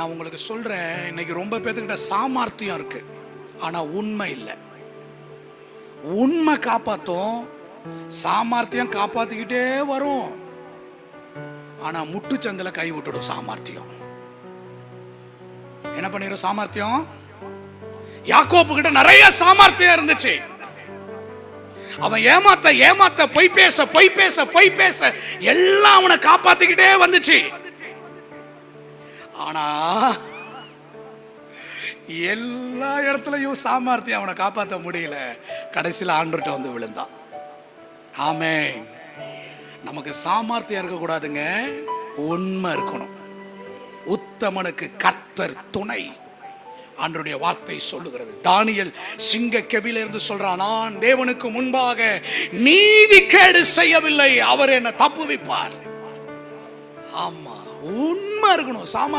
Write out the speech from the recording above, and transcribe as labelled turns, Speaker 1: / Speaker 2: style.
Speaker 1: நான் உங்களுக்கு சொல்கிறேன் இன்னைக்கு ரொம்ப பேத்துக்கிட்ட சாமர்த்தியம் இருக்கு. ஆனால் உண்மை இல்லை. உண்மை காப்பாற்றும் சாமர்த்தியம் காப்பாற்றிக்கிட்டே வரும். ஆனால் முட்டுச்சந்தில் கை விட்டுடும் சாமர்த்தியம். என்ன பண்ணிடும் சாமர்த்தியம்? யாக்கோப்பு கிட்ட நிறைய சாமர்த்தியம் இருந்துச்சு. அவன் ஏமாத்த ஏமாத்த பொய் பேச பொய் பேச பொய் பேச எல்லாம் அவனை காப்பாத்திக்கிட்டே வந்துச்சு. ஆனா எல்லா இடத்துலயும் சாமர்த்தியம் அவனை காப்பாற்ற முடியல. கடைசியில் ஆண்டுகிட்ட வந்து விழுந்தான். ஆமே நமக்கு சாமர்த்தியம் இருக்கக்கூடாதுங்க. உண்மை இருக்கணும். உத்தமனுக்கு கர்த்தர் துணை. ஆண்டருடைய வார்த்தை சொல்லுகிறது. தானியல் சிங்க இருந்து சொல்றான் நான் தேவனுக்கு முன்பாக நீதி கேடு செய்யவில்லை. அவர் என்ன தப்புவிப்பார். ஆமா. உண்மை இருக்கணும். சாமர்த்தியம்